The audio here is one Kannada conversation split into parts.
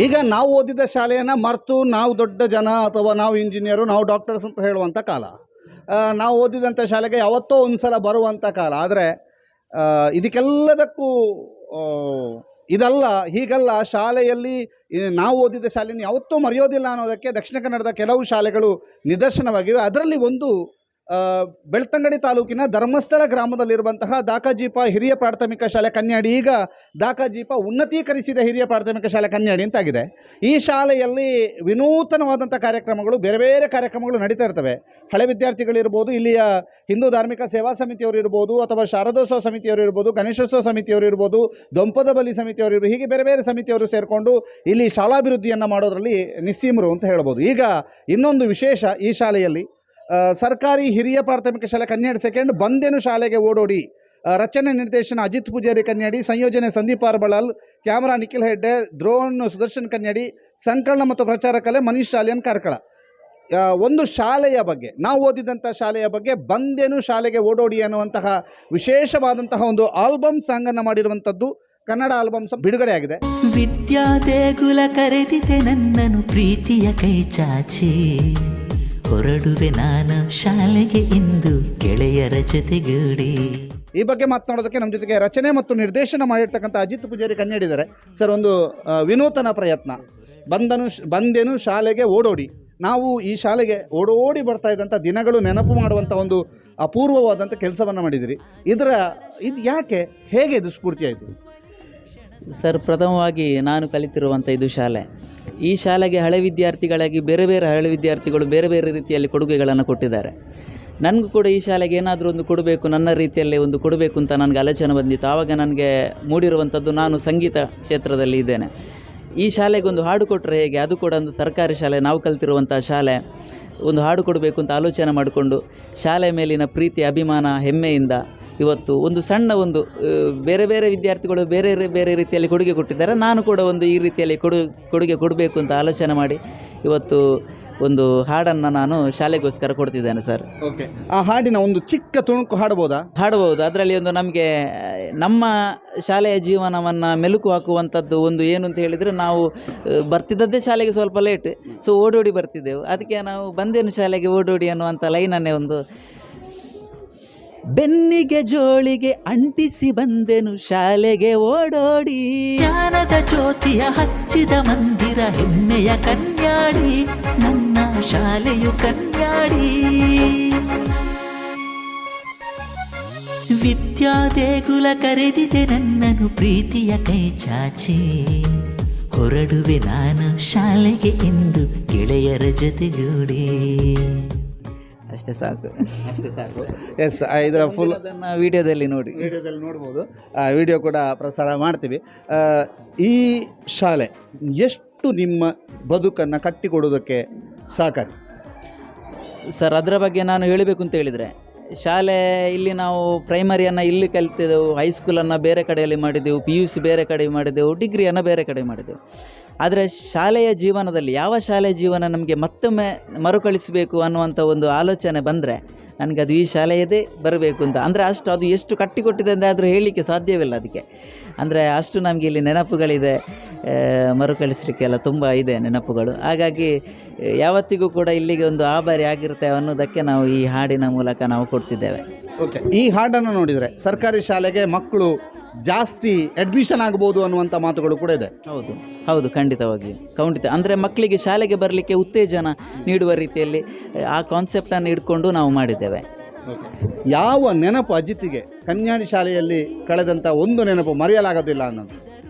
ಈಗ ನಾವು ಓದಿದ ಶಾಲೆಯನ್ನು ಮರೆತು ನಾವು ದೊಡ್ಡ ಜನ ಅಥವಾ ನಾವು ಇಂಜಿನಿಯರು, ನಾವು ಡಾಕ್ಟರ್ಸ್ ಅಂತ ಹೇಳುವಂಥ ಕಾಲ. ನಾವು ಓದಿದಂಥ ಶಾಲೆಗೆ ಯಾವತ್ತೋ ಒಂದು ಸಲ ಬರುವಂಥ ಕಾಲ. ಆದರೆ ಇದಕ್ಕೆಲ್ಲದಕ್ಕೂ ಇದಲ್ಲ, ಹೀಗಲ್ಲ, ಶಾಲೆಯಲ್ಲಿ ನಾವು ಓದಿದ ಶಾಲೆಯನ್ನು ಯಾವತ್ತೂ ಮರೆಯೋದಿಲ್ಲ ಅನ್ನೋದಕ್ಕೆ ದಕ್ಷಿಣ ಕನ್ನಡದ ಕೆಲವು ಶಾಲೆಗಳು ನಿದರ್ಶನವಾಗಿವೆ. ಅದರಲ್ಲಿ ಒಂದು ಬೆಳ್ತಂಗಡಿ ತಾಲೂಕಿನ ಧರ್ಮಸ್ಥಳ ಗ್ರಾಮದಲ್ಲಿರುವಂತಹ ದಾಕಾಜೀಪ ಹಿರಿಯ ಪ್ರಾಥಮಿಕ ಶಾಲೆ ಕನ್ಯಾಡಿ. ಈಗ ದಾಕಾಜೀಪ ಉನ್ನತೀಕರಿಸಿದ ಹಿರಿಯ ಪ್ರಾಥಮಿಕ ಶಾಲೆ ಕನ್ಯಾಡಿ ಅಂತಾಗಿದೆ. ಈ ಶಾಲೆಯಲ್ಲಿ ವಿನೂತನವಾದಂಥ ಕಾರ್ಯಕ್ರಮಗಳು, ಬೇರೆ ಬೇರೆ ಕಾರ್ಯಕ್ರಮಗಳು ನಡೀತಾ ಇರ್ತವೆ. ಹಳೆ ವಿದ್ಯಾರ್ಥಿಗಳಿರ್ಬೋದು, ಇಲ್ಲಿಯ ಹಿಂದೂ ಧಾರ್ಮಿಕ ಸೇವಾ ಸಮಿತಿಯವರು ಇರ್ಬೋದು, ಅಥವಾ ಶಾರದೋತ್ಸವ ಸಮಿತಿಯವರು ಇರ್ಬೋದು, ಗಣೇಶೋತ್ಸವ ಸಮಿತಿಯವರು ಇರ್ಬೋದು, ದೊಂಪದ ಬಲಿ ಸಮಿತಿಯವರು ಇರ್ಬೋದು, ಹೀಗೆ ಬೇರೆ ಬೇರೆ ಸಮಿತಿಯವರು ಸೇರಿಕೊಂಡು ಇಲ್ಲಿ ಶಾಲಾಭಿವೃದ್ಧಿಯನ್ನು ಮಾಡೋದರಲ್ಲಿ ನಿಸ್ಸೀಮರು ಅಂತ ಹೇಳ್ಬೋದು. ಈಗ ಇನ್ನೊಂದು ವಿಶೇಷ ಈ ಶಾಲೆಯಲ್ಲಿ ಸರ್ಕಾರಿ ಹಿರಿಯ ಪ್ರಾಥಮಿಕ ಶಾಲೆ ಕನ್ನಡ ಸೆಕೆಂಡ್ ಬಂದೇನು ಶಾಲೆಗೆ ಓಡೋಡಿ. ರಚನೆ ನಿರ್ದೇಶನ ಅಜಿತ್ ಪೂಜಾರಿ ಕನ್ಯಾಡಿ ಸಂಯೋಜನೆ ಸಂದೀಪ್ ಆರ್ಬಳಲ್ ಕ್ಯಾಮರಾ ನಿಖಿಲ್ ಹೆಡ್ಡೆ ಡ್ರೋನ್ ಸುದರ್ಶನ್ ಕನ್ಯಾಡಿ ಸಂಕಲನ ಮತ್ತು ಪ್ರಚಾರ ಕಲೆ ಮನೀಶ್ ಶಾಲೆಯನ್ ಕಾರ್ಕಳ. ಒಂದು ಶಾಲೆಯ ಬಗ್ಗೆ, ನಾವು ಓದಿದಂಥ ಶಾಲೆಯ ಬಗ್ಗೆ ಬಂದೇನು ಶಾಲೆಗೆ ಓಡೋಡಿ ಅನ್ನುವಂತಹ ವಿಶೇಷವಾದಂತಹ ಒಂದು ಆಲ್ಬಮ್ ಸಾಂಗನ್ನು ಮಾಡಿರುವಂಥದ್ದು. ಕನ್ನಡ ಆಲ್ಬಮ್ಸ್ ಬಿಡುಗಡೆಯಾಗಿದೆ ವಿದ್ಯಾ ದೇಗುಲ ಕರೆದಿದೆ ನನ್ನನ್ನು ಪ್ರೀತಿಯ ಕೈ ಚಾಚಿ. ಹೊರಡುವೆ ನಾನು ಶಾಲೆಗೆ ಇಂದು ಗೆಳೆಯರ ಜೊತೆಗೂಡಿ. ಈ ಬಗ್ಗೆ ಮಾತನಾಡೋದಕ್ಕೆ ನಮ್ಮ ಜೊತೆಗೆ ರಚನೆ ಮತ್ತು ನಿರ್ದೇಶನ ಮಾಡಿರ್ತಕ್ಕಂಥ ಅಜಿತ್ ಪೂಜಾರಿ ಕನ್ನಡಿದ್ದಾರೆ ಸರ್, ಒಂದು ವಿನೂತನ ಪ್ರಯತ್ನ. ಬಂದನು, ಬಂದೆನು ಶಾಲೆಗೆ ಓಡೋಡಿ. ನಾವು ಈ ಶಾಲೆಗೆ ಓಡೋಡಿ ಬರ್ತಾ ಇದ್ದಂಥ ದಿನಗಳು ನೆನಪು ಮಾಡುವಂಥ ಒಂದು ಅಪೂರ್ವವಾದಂಥ ಕೆಲಸವನ್ನು ಮಾಡಿದಿರಿ ಇದರ, ಇದು ಯಾಕೆ, ಹೇಗೆ ಇದು ಸ್ಫೂರ್ತಿ ಆಯಿತು ಸರ್, ಪ್ರಥಮವಾಗಿ ನಾನು ಕಲಿತಿರುವಂಥ ಇದು ಶಾಲೆ. ಈ ಶಾಲೆಗೆ ಹಳೆ ವಿದ್ಯಾರ್ಥಿಗಳಾಗಿ ಬೇರೆ ಬೇರೆ ಹಳೆ ವಿದ್ಯಾರ್ಥಿಗಳು ಬೇರೆ ಬೇರೆ ರೀತಿಯಲ್ಲಿ ಕೊಡುಗೆಗಳನ್ನು ಕೊಟ್ಟಿದ್ದಾರೆ. ನನಗೂ ಕೂಡ ಈ ಶಾಲೆಗೆ ಏನಾದರೂ ಒಂದು ಕೊಡಬೇಕು, ನನ್ನ ರೀತಿಯಲ್ಲೇ ಒಂದು ಕೊಡಬೇಕು ಅಂತ ನನಗೆ ಆಲೋಚನೆ ಬಂದಿತ್ತು. ಆವಾಗ ನನಗೆ ಮೂಡಿರುವಂಥದ್ದು ನಾನು ಸಂಗೀತ ಕ್ಷೇತ್ರದಲ್ಲಿ ಇದ್ದೇನೆ. ಈ ಶಾಲೆಗೆ ಒಂದು ಹಾಡು ಕೊಟ್ಟರೆ ಹೇಗೆ? ಅದು ಕೂಡ ಒಂದು ಸರ್ಕಾರಿ ಶಾಲೆ, ನಾವು ಕಲ್ತಿರುವಂಥ ಶಾಲೆ. ಒಂದು ಹಾಡು ಕೊಡಬೇಕು ಅಂತ ಆಲೋಚನೆ ಮಾಡಿಕೊಂಡು, ಶಾಲೆ ಮೇಲಿನ ಪ್ರೀತಿ, ಅಭಿಮಾನ, ಹೆಮ್ಮೆಯಿಂದ ಇವತ್ತು ಒಂದು ಸಣ್ಣ ಒಂದು ಬೇರೆ ಬೇರೆ ವಿದ್ಯಾರ್ಥಿಗಳು ಬೇರೆ ಬೇರೆ ರೀತಿಯಲ್ಲಿ ಕೊಡುಗೆ ಕೊಟ್ಟಿದ್ದಾರೆ. ನಾನು ಕೂಡ ಒಂದು ಈ ರೀತಿಯಲ್ಲಿ ಕೊಡು ಕೊಡುಗೆ ಕೊಡಬೇಕು ಅಂತ ಆಲೋಚನೆ ಮಾಡಿ ಇವತ್ತು ಒಂದು ಹಾಡನ್ನು ನಾನು ಶಾಲೆಗೋಸ್ಕರ ಕೊಡ್ತಿದ್ದೇನೆ ಸರ್. ಓಕೆ. ಆ ಹಾಡಿನ ಒಂದು ಚಿಕ್ಕ ತುಣುಕು ಹಾಡಬಹುದಾ ಹಾಡಬಹುದು ಅದರಲ್ಲಿ ಒಂದು ನಮಗೆ ನಮ್ಮ ಶಾಲೆಯ ಜೀವನವನ್ನು ಮೆಲುಕು ಹಾಕುವಂಥದ್ದು ಒಂದು ಏನು ಅಂತ ಹೇಳಿದರೆ ನಾವು ಬರ್ತಿದ್ದದ್ದೇ ಶಾಲೆಗೆ ಸ್ವಲ್ಪ ಲೇಟ್ ಸೊ ಓಡೋಡಿ ಬರ್ತಿದ್ದೆವು. ಅದಕ್ಕೆ ನಾವು ಬಂದೇನು ಶಾಲೆಗೆ ಓಡೋಡಿ ಅನ್ನುವಂಥ ಲೈನನ್ನೇ ಒಂದು ಬೆನ್ನಿಗೆ ಜೋಳಿಗೆ ಅಂಟಿಸಿ ಬಂದೆನು ಶಾಲೆಗೆ ಓಡೋಡಿ. ಜ್ಞಾನದ ಜ್ಯೋತಿಯ ಹಚ್ಚಿದ ಮಂದಿರ ಹೆಮ್ಮೆಯ ಕನ್ಯಾಡಿ, ನನ್ನ ಶಾಲೆಯು ಕನ್ಯಾಡಿ. ವಿದ್ಯಾ ದೇಗುಲ ಕರೆದಿದೆ ನನ್ನನು ಪ್ರೀತಿಯ ಕೈ ಚಾಚಿ. ಹೊರಡುವೆ ನಾನು ಶಾಲೆಗೆ ಎಂದು ಗೆಳೆಯರ ಜೊತೆಗೂಡಿ. ಅಷ್ಟೇ ಸಾಕು. ಅಷ್ಟೇ ಸಾಕು. ಎಸ್ ಇದರ ಫುಲ್ ಅದನ್ನು ವಿಡಿಯೋದಲ್ಲಿ ನೋಡಿ. ವಿಡಿಯೋದಲ್ಲಿ ನೋಡ್ಬೋದು. ಆ ವಿಡಿಯೋ ಕೂಡ ಪ್ರಸಾರ ಮಾಡ್ತೀವಿ. ಆ, ಈ ಶಾಲೆ ಎಷ್ಟು ನಿಮ್ಮ ಬದುಕನ್ನು ಕಟ್ಟಿಕೊಡೋದಕ್ಕೆ ಸಾಕಾಗಿ ಸರ್ ಅದರ ಬಗ್ಗೆ ನಾನು ಹೇಳಬೇಕು ಅಂತ ಹೇಳಿದರೆ ಶಾಲೆ ಇಲ್ಲಿ ನಾವು ಪ್ರೈಮರಿಯನ್ನು ಇಲ್ಲಿ ಕಲಿತಿದ್ದೆವು ಹೈಸ್ಕೂಲನ್ನು ಬೇರೆ ಕಡೆಯಲ್ಲಿ ಮಾಡಿದೆವು ಪಿ ಯು ಸಿ ಬೇರೆ ಕಡೆ ಮಾಡಿದೆವು ಡಿಗ್ರಿಯನ್ನು ಬೇರೆ ಕಡೆ ಮಾಡಿದೆವು ಆದರೆ ಶಾಲೆಯ ಜೀವನದಲ್ಲಿ ಯಾವ ಶಾಲೆಯ ಜೀವನ ನಮಗೆ ಮತ್ತೊಮ್ಮೆ ಮರುಕಳಿಸಬೇಕು ಅನ್ನುವಂಥ ಒಂದು ಆಲೋಚನೆ ಬಂದರೆ ನನಗೆ ಅದು ಈ ಶಾಲೆಯದೇ ಬರಬೇಕು ಅಂತ. ಅಂದರೆ ಅಷ್ಟು ಅದು ಎಷ್ಟು ಕಟ್ಟಿಕೊಟ್ಟಿದೆ ಅಂತ ಆದರೂ ಹೇಳಲಿಕ್ಕೆ ಸಾಧ್ಯವಿಲ್ಲ ಅದಕ್ಕೆ. ಅಂದರೆ ಅಷ್ಟು ನಮಗೆ ಇಲ್ಲಿ ನೆನಪುಗಳಿದೆ ಮರುಕಳಿಸಲಿಕ್ಕೆಲ್ಲ ತುಂಬ ಇದೆ ನೆನಪುಗಳು. ಹಾಗಾಗಿ ಯಾವತ್ತಿಗೂ ಕೂಡ ಇಲ್ಲಿಗೆ ಒಂದು ಆಭಾರಿ ಆಗಿರುತ್ತೆ ಅನ್ನೋದಕ್ಕೆ ನಾವು ಈ ಹಾಡಿನ ಮೂಲಕ ನಾವು ಕೊಡ್ತಿದ್ದೇವೆ. ಓಕೆ ಈ ಹಾಡನ್ನು ನೋಡಿದರೆ ಸರ್ಕಾರಿ ಶಾಲೆಗೆ ಮಕ್ಕಳು ಜಾಸ್ತಿ ಅಡ್ಮಿಷನ್ ಆಗ್ಬೋದು ಅನ್ನುವಂಥ ಮಾತುಗಳು ಕೂಡ ಇದೆ. ಹೌದು. ಹೌದು ಖಂಡಿತವಾಗಿ. ಖಂಡಿತ. ಅಂದರೆ ಮಕ್ಕಳಿಗೆ ಶಾಲೆಗೆ ಬರಲಿಕ್ಕೆ ಉತ್ತೇಜನ ನೀಡುವ ರೀತಿಯಲ್ಲಿ ಆ ಕಾನ್ಸೆಪ್ಟನ್ನು ಇಟ್ಕೊಂಡು ನಾವು ಮಾಡಿದ್ದೇವೆ. ಯಾವ ನೆನಪು ಅಜಿತಿಗೆ ಕನ್ಯಾಡಿ ಶಾಲೆಯಲ್ಲಿ ಕಳೆದಂಥ ಒಂದು ನೆನಪು ಮರೆಯಲಾಗೋದಿಲ್ಲ ಅನ್ನೋದು?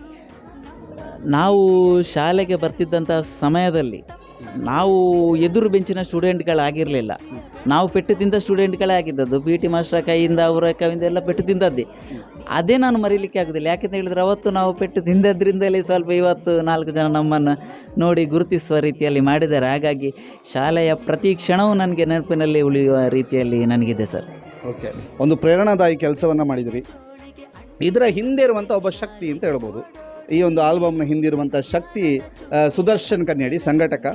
ನಾವು ಶಾಲೆಗೆ ಬರ್ತಿದ್ದಂಥ ಸಮಯದಲ್ಲಿ ನಾವು ಎದುರು ಬೆಂಚಿನ ಸ್ಟೂಡೆಂಟ್ಗಳಾಗಿರಲಿಲ್ಲ. ನಾವು ಪೆಟ್ಟು ತಿಂದ ಸ್ಟೂಡೆಂಟ್ಗಳೇ ಆಗಿದ್ದದ್ದು ಪಿ ಟಿ ಮಾಸ್ಟರ್ ಕೈಯಿಂದ, ಅವರ ಕೈಯಿಂದ ಎಲ್ಲ ಪೆಟ್ಟು ತಿಂದದ್ದೇ. ಅದೇ ನಾನು ಮರೀಲಿಕ್ಕೆ ಆಗೋದಿಲ್ಲ. ಯಾಕೆಂತ ಹೇಳಿದರೆ ಅವತ್ತು ನಾವು ಪೆಟ್ಟು ತಿಂದದ್ರಿಂದಲೇ ಸ್ವಲ್ಪ ಇವತ್ತು ನಾಲ್ಕು ಜನ ನಮ್ಮನ್ನು ನೋಡಿ ಗುರುತಿಸುವ ರೀತಿಯಲ್ಲಿ ಮಾಡಿದ್ದಾರೆ. ಹಾಗಾಗಿ ಶಾಲೆಯ ಪ್ರತಿ ಕ್ಷಣವೂ ನನಗೆ ನೆನಪಿನಲ್ಲಿ ಉಳಿಯುವ ರೀತಿಯಲ್ಲಿ ನನಗಿದೆ ಸರ್. ಓಕೆ. ಒಂದು ಪ್ರೇರಣಾದಾಯಿ ಕೆಲಸವನ್ನು ಮಾಡಿದಿರಿ. ಇದರ ಹಿಂದೆ ಇರುವಂಥ ಒಬ್ಬ ಶಕ್ತಿ ಅಂತ ಹೇಳ್ಬೋದು. ಈ ಒಂದು ಆಲ್ಬಮ್ನ ಹಿಂದಿರುವಂಥ ಶಕ್ತಿ ಸುದರ್ಶನ್ ಕನ್ನಡಿ ಸಂಘಟಕ.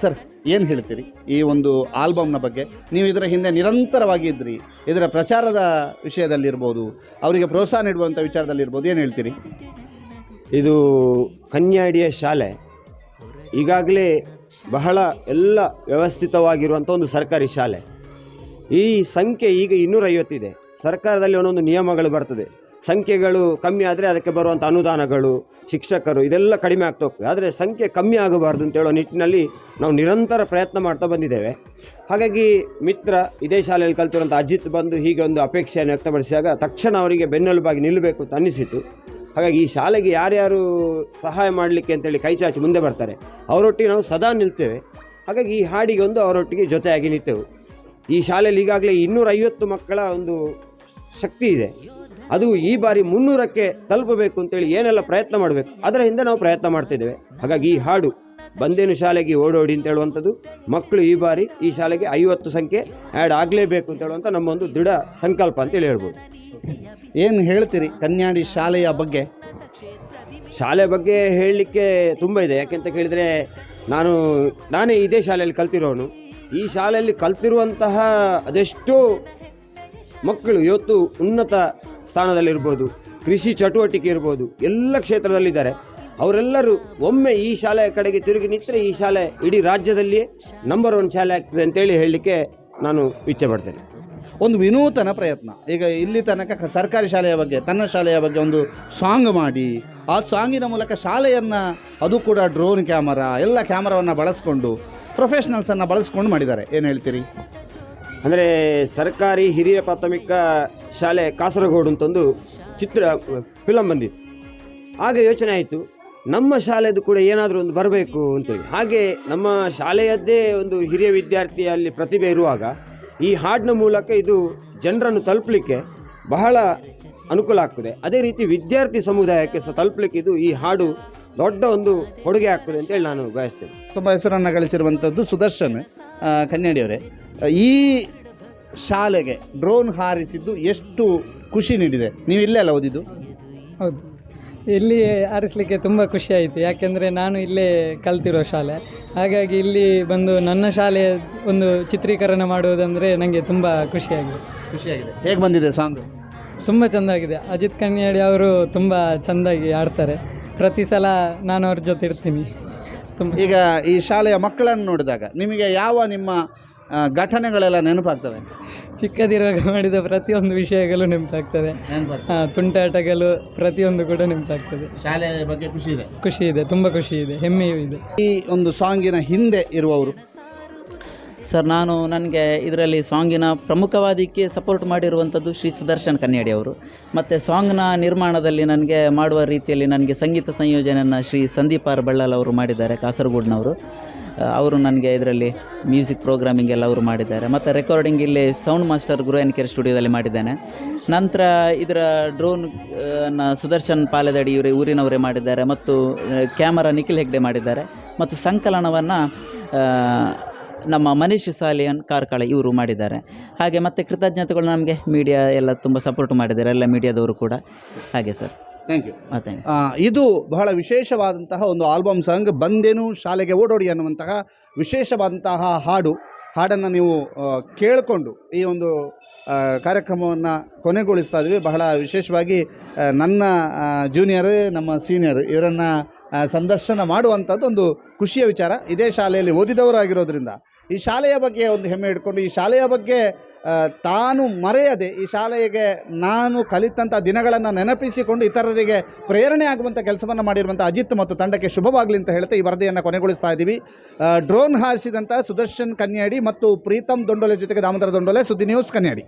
ಸರ್, ಏನು ಹೇಳ್ತೀರಿ ಈ ಒಂದು ಆಲ್ಬಮ್ನ ಬಗ್ಗೆ? ನೀವು ಇದರ ಹಿಂದೆ ನಿರಂತರವಾಗಿ ಇದ್ರಿ, ಇದರ ಪ್ರಚಾರದ ವಿಷಯದಲ್ಲಿರ್ಬೋದು, ಅವರಿಗೆ ಪ್ರೋತ್ಸಾಹ ನೀಡುವಂಥ ವಿಚಾರದಲ್ಲಿರ್ಬೋದು, ಏನು ಹೇಳ್ತೀರಿ? ಇದು ಕನ್ಯಾಡಿಯ ಶಾಲೆ. ಈಗಾಗಲೇ ಬಹಳ ಎಲ್ಲ ವ್ಯವಸ್ಥಿತವಾಗಿರುವಂಥ ಒಂದು ಸರ್ಕಾರಿ ಶಾಲೆ. ಈ ಸಂಖ್ಯೆ ಈಗ ಇನ್ನೂರೈವತ್ತಿದೆ ಸರ್ಕಾರದಲ್ಲಿ ಒಂದೊಂದು ನಿಯಮಗಳು ಬರ್ತದೆ. ಸಂಖ್ಯೆಗಳು ಕಮ್ಮಿ ಆದರೆ ಅದಕ್ಕೆ ಬರುವಂಥ ಅನುದಾನಗಳು, ಶಿಕ್ಷಕರು ಇದೆಲ್ಲ ಕಡಿಮೆ ಆಗ್ತಾ ಹೋಗ್ತದೆ. ಆದರೆ ಸಂಖ್ಯೆ ಕಮ್ಮಿ ಆಗಬಾರ್ದು ಅಂತ ಹೇಳೋ ನಿಟ್ಟಿನಲ್ಲಿ ನಾವು ನಿರಂತರ ಪ್ರಯತ್ನ ಮಾಡ್ತಾ ಬಂದಿದ್ದೇವೆ. ಹಾಗಾಗಿ ಮಿತ್ರ, ಇದೇ ಶಾಲೆಯಲ್ಲಿ ಕಲ್ತಿರುವಂಥ ಅಜಿತ್ ಬಂದು ಹೀಗೆ ಒಂದು ಅಪೇಕ್ಷೆಯನ್ನು ವ್ಯಕ್ತಪಡಿಸಿದಾಗ ತಕ್ಷಣ ಅವರಿಗೆ ಬೆನ್ನೆಲುಬಾಗಿ ನಿಲ್ಲಬೇಕು ಅಂತ ಅನ್ನಿಸಿತು. ಹಾಗಾಗಿ ಈ ಶಾಲೆಗೆ ಯಾರ್ಯಾರು ಸಹಾಯ ಮಾಡಲಿಕ್ಕೆ ಅಂತೇಳಿ ಕೈಚಾಚಿ ಮುಂದೆ ಬರ್ತಾರೆ. ಅವರೊಟ್ಟಿಗೆ ನಾವು ಸದಾ ನಿಲ್ತೇವೆ. ಹಾಗಾಗಿ ಈ ಹಾಡಿಗೆ ಒಂದು ಅವರೊಟ್ಟಿಗೆ ಜೊತೆಯಾಗಿ ನಿಂತೆವು. ಈ ಶಾಲೆಯಲ್ಲಿ ಈಗಾಗಲೇ ಇನ್ನೂರೈವತ್ತು ಮಕ್ಕಳ ಒಂದು ಶಕ್ತಿ ಇದೆ. ಅದು ಈ ಬಾರಿ ಮುನ್ನೂರಕ್ಕೆ ತಲುಪಬೇಕು ಅಂತೇಳಿ ಏನೆಲ್ಲ ಪ್ರಯತ್ನ ಮಾಡಬೇಕು ಅದರ ಹಿಂದೆ ನಾವು ಪ್ರಯತ್ನ ಮಾಡ್ತಿದ್ದೇವೆ. ಹಾಗಾಗಿ ಈ ಹಾಡು ಬಂದೇನು ಶಾಲೆಗೆ ಓಡೋಡಿ ಅಂತ ಹೇಳುವಂಥದ್ದು ಮಕ್ಕಳು ಈ ಬಾರಿ ಈ ಶಾಲೆಗೆ ಐವತ್ತು ಸಂಖ್ಯೆ ಆ್ಯಡ್ ಆಗಲೇಬೇಕು ಅಂತ ಹೇಳುವಂಥ ನಮ್ಮ ಒಂದು ದೃಢ ಸಂಕಲ್ಪ ಅಂತೇಳಿ ಹೇಳ್ಬೋದು. ಏನು ಹೇಳ್ತೀರಿ ಕನ್ಯಾಡಿ ಶಾಲೆಯ ಬಗ್ಗೆ? ಶಾಲೆ ಬಗ್ಗೆ ಹೇಳಲಿಕ್ಕೆ ತುಂಬ ಇದೆ ಯಾಕೆಂತ ಕೇಳಿದರೆ ನಾನು ನಾನೇ ಇದೇ ಶಾಲೆಯಲ್ಲಿ ಕಲ್ತಿರೋನು. ಈ ಶಾಲೆಯಲ್ಲಿ ಕಲ್ತಿರುವಂತಹ ಅದೆಷ್ಟೋ ಮಕ್ಕಳು ಇವತ್ತು ಉನ್ನತ ಸ್ಥಾನದಲ್ಲಿರ್ಬೋದು ಕೃಷಿ ಚಟುವಟಿಕೆ ಇರ್ಬೋದು ಎಲ್ಲ ಕ್ಷೇತ್ರದಲ್ಲಿದ್ದಾರೆ. ಅವರೆಲ್ಲರೂ ಒಮ್ಮೆ ಈ ಶಾಲೆಯ ಕಡೆಗೆ ತಿರುಗಿ ನಿಂತರೆ ಈ ಶಾಲೆ ಇಡೀ ರಾಜ್ಯದಲ್ಲಿಯೇ ನಂಬರ್ ಒನ್ ಶಾಲೆ ಆಗ್ತದೆ ಅಂತೇಳಿ ಹೇಳಲಿಕ್ಕೆ ನಾನು ಇಚ್ಛೆ ಪಡ್ತೇನೆ. ಒಂದು ವಿನೂತನ ಪ್ರಯತ್ನ. ಈಗ ಇಲ್ಲಿ ತನಕ ಸರ್ಕಾರಿ ಶಾಲೆಯ ಬಗ್ಗೆ ತನ್ನ ಶಾಲೆಯ ಬಗ್ಗೆ ಒಂದು ಸಾಂಗ್ ಮಾಡಿ ಆ ಸಾಂಗಿನ ಮೂಲಕ ಶಾಲೆಯನ್ನು ಅದು ಕೂಡ ಡ್ರೋನ್ ಕ್ಯಾಮರಾ ಎಲ್ಲ ಕ್ಯಾಮರಾವನ್ನು ಬಳಸ್ಕೊಂಡು ಪ್ರೊಫೆಷ್ನಲ್ಸನ್ನು ಬಳಸ್ಕೊಂಡು ಮಾಡಿದ್ದಾರೆ. ಏನು ಹೇಳ್ತೀರಿ? ಅಂದರೆ ಸರ್ಕಾರಿ ಹಿರಿಯ ಪ್ರಾಥಮಿಕ ಶಾಲೆ ಕಾಸರಗೋಡು ಅಂತೊಂದು ಚಿತ್ರ ಫಿಲಮ್ ಬಂದಿತ್ತು. ಆಗ ಯೋಚನೆ ಆಯಿತು. ನಮ್ಮ ಶಾಲೆದು ಕೂಡ ಏನಾದರೂ ಒಂದು ಬರಬೇಕು ಅಂತೇಳಿ ಹಾಗೆ ನಮ್ಮ ಶಾಲೆಯದ್ದೇ ಒಂದು ಹಿರಿಯ ವಿದ್ಯಾರ್ಥಿಯಲ್ಲಿ ಪ್ರತಿಭೆ ಇರುವಾಗ ಈ ಹಾಡಿನ ಮೂಲಕ ಇದು ಜನರನ್ನು ತಲುಪಲಿಕ್ಕೆ ಬಹಳ ಅನುಕೂಲ ಆಗ್ತದೆ. ಅದೇ ರೀತಿ ವಿದ್ಯಾರ್ಥಿ ಸಮುದಾಯಕ್ಕೆ ಸಹ ತಲುಪಲಿಕ್ಕೆ ಇದು ಈ ಹಾಡು ದೊಡ್ಡ ಒಂದು ಕೊಡುಗೆ ಆಗ್ತದೆ ಅಂತೇಳಿ ನಾನು ಬಯಸ್ತೇನೆ ತುಂಬ ಹೆಸರನ್ನು ಗಳಿಸಿರುವಂಥದ್ದು ಸುದರ್ಶನ್ ಕನ್ನಡಿಯವರೇ ಈ ಶಾಲೆಗೆ ಡ್ರೋನ್ ಹಾರಿಸಿದ್ದು ಎಷ್ಟು ಖುಷಿ ನೀಡಿದೆ. ನೀವು ಇಲ್ಲೇ ಅಲ್ಲ ಓದಿದ್ದು? ಹೌದು. ಇಲ್ಲಿ ಹಾರಿಸ್ಲಿಕ್ಕೆ ತುಂಬ ಖುಷಿ ಆಯಿತು. ಯಾಕೆಂದರೆ ನಾನು ಇಲ್ಲೇ ಕಲ್ತಿರೋ ಶಾಲೆ. ಹಾಗಾಗಿ ಇಲ್ಲಿ ಬಂದು ನನ್ನ ಶಾಲೆಯ ಒಂದು ಚಿತ್ರೀಕರಣ ಮಾಡುವುದಂದರೆ ನನಗೆ ತುಂಬ ಖುಷಿಯಾಗಿದೆ ಖುಷಿಯಾಗಿದೆ ಹೇಗೆ ಬಂದಿದೆ ಸಾಂಗ್ ತುಂಬ ಚೆಂದಾಗಿದೆ. ಅಜಿತ್ ಕನ್ಯಾಡಿ ಅವರು ತುಂಬ ಚೆಂದಾಗಿ ಆಡ್ತಾರೆ ಪ್ರತಿ ಸಲ ನಾನು ಅವ್ರ ಜೊತೆ ಇರ್ತೀನಿ. ತುಂಬ ಈಗ ಈ ಶಾಲೆಯ ಮಕ್ಕಳನ್ನು ನೋಡಿದಾಗ ನಿಮಗೆ ಯಾವ ನಿಮ್ಮ ಘಟನೆಗಳೆಲ್ಲ ನೆನಪಾಗ್ತವೆ? ಚಿಕ್ಕದಿರುವಾಗ ಮಾಡಿದ ಪ್ರತಿಯೊಂದು ವಿಷಯಗಳು ನೆನಪಾಗ್ತದೆ ಆ, ತುಂಟಾಟಗಳು ಪ್ರತಿಯೊಂದು ಕೂಡ ನೆನಪಾಗ್ತದೆ. ಶಾಲೆಯ ಬಗ್ಗೆ ಖುಷಿ ಇದೆ? ಖುಷಿ ಇದೆ ತುಂಬ ಖುಷಿ ಇದೆ ಹೆಮ್ಮೆಯೂ ಇದೆ. ಈ ಒಂದು ಸಾಂಗಿನ ಹಿಂದೆ ಇರುವವರು? ಸರ್ ನಾನು ನನಗೆ ಇದರಲ್ಲಿ ಸಾಂಗಿನ ಪ್ರಮುಖವಾದಕ್ಕೆ ಸಪೋರ್ಟ್ ಮಾಡಿರುವಂಥದ್ದು ಶ್ರೀ ಸುದರ್ಶನ್ ಕನ್ನಡಿ ಅವರು. ಮತ್ತು ಸಾಂಗ್ನ ನಿರ್ಮಾಣದಲ್ಲಿ ನನಗೆ ಮಾಡುವ ರೀತಿಯಲ್ಲಿ ನನಗೆ ಸಂಗೀತ ಸಂಯೋಜನೆಯನ್ನು ಶ್ರೀ ಸಂದೀಪ್ ಆರ್ ಬಳ್ಳಲ್ ಅವರು ಮಾಡಿದ್ದಾರೆ ಕಾಸರಗೋಡಿನವರು. ಅವರು ನನಗೆ ಇದರಲ್ಲಿ ಮ್ಯೂಸಿಕ್ ಪ್ರೋಗ್ರಾಮಿಂಗ್ ಎಲ್ಲ ಅವರು ಮಾಡಿದ್ದಾರೆ. ಮತ್ತು ರೆಕಾರ್ಡಿಂಗ್ ಇಲ್ಲಿ ಸೌಂಡ್ ಮಾಸ್ಟರ್ ಗುರು ಗುರುಯನ್ಕೆರೆ ಸ್ಟುಡಿಯೋದಲ್ಲಿ ಮಾಡಿದ್ದೇನೆ. ನಂತರ ಇದರ ಡ್ರೋನ್ ಸುದರ್ಶನ್ ಪಾಲೆದಡಿ ಇವರೇ ಊರಿನವರೇ ಮಾಡಿದ್ದಾರೆ ಮತ್ತು ಕ್ಯಾಮರಾ ನಿಖಿಲ್ ಹೆಗ್ಡೆ ಮಾಡಿದ್ದಾರೆ. ಮತ್ತು ಸಂಕಲನವನ್ನು ನಮ್ಮ ಮನೀಶ್ ಸಾಲಿಯನ್ ಕಾರ್ಕಳ ಇವರು ಮಾಡಿದ್ದಾರೆ. ಹಾಗೆ ಮತ್ತು ಕೃತಜ್ಞತೆಗಳು ನಮಗೆ. ಮೀಡಿಯಾ ಎಲ್ಲ ತುಂಬ ಸಪೋರ್ಟ್ ಮಾಡಿದ್ದಾರೆ. ಎಲ್ಲ ಮೀಡಿಯಾದವರು ಕೂಡ. ಹಾಗೆ ಸರ್. ಥ್ಯಾಂಕ್ ಯು ಮತ್ತೆ ಇದು ಬಹಳ ವಿಶೇಷವಾದಂತಹ ಒಂದು ಆಲ್ಬಮ್ ಸಾಂಗ್. ಬಂದೇನು ಶಾಲೆಗೆ ಓಡೋಡಿ ಅನ್ನುವಂತಹ ವಿಶೇಷವಾದಂತಹ ಹಾಡು. ಹಾಡನ್ನು ನೀವು ಕೇಳಿಕೊಂಡು ಈ ಒಂದು ಕಾರ್ಯಕ್ರಮವನ್ನು ಕೊನೆಗೊಳಿಸ್ತಾ ಇದ್ವಿ. ಬಹಳ ವಿಶೇಷವಾಗಿ ನನ್ನ ಜೂನಿಯರ್ ನಮ್ಮ ಸೀನಿಯರ್ ಇವರನ್ನು ಸಂದರ್ಶನ ಮಾಡುವಂಥದ್ದು ಒಂದು ಖುಷಿಯ ವಿಚಾರ. ಇದೇ ಶಾಲೆಯಲ್ಲಿ ಓದಿದವರಾಗಿರೋದ್ರಿಂದ ಈ ಶಾಲೆಯ ಬಗ್ಗೆ ಒಂದು ಹೆಮ್ಮೆ ಇಟ್ಕೊಂಡು ಈ ಶಾಲೆಯ ಬಗ್ಗೆ ತಾನು ಮರೆಯದೆ ಈ ಶಾಲೆಗೆ ನಾನು ಕಲಿತಂಥ ದಿನಗಳನ್ನು ನೆನಪಿಸಿಕೊಂಡು ಇತರರಿಗೆ ಪ್ರೇರಣೆ ಆಗುವಂಥ ಕೆಲಸವನ್ನು ಮಾಡಿರುವಂಥ ಅಜಿತ್ ಮತ್ತು ತಂಡಕ್ಕೆ ಶುಭವಾಗಲಿ ಅಂತ ಹೇಳ್ತಾ ಈ ವರದಿಯನ್ನು ಕೊನೆಗೊಳಿಸ್ತಾ ಇದ್ದೀವಿ ಡ್ರೋನ್ ಹಾರಿಸಿದಂಥ ಸುದರ್ಶನ್ ಕನ್ಯಾಡಿ ಮತ್ತು ಪ್ರೀತಮ್ ದೊಂಡೊಲೆ ಜೊತೆಗೆ ದಾಮೋದರ ದೊಂಡೊಲೆ ಸುದ್ದಿ ನ್ಯೂಸ್ ಕನ್ಯಾಡಿ.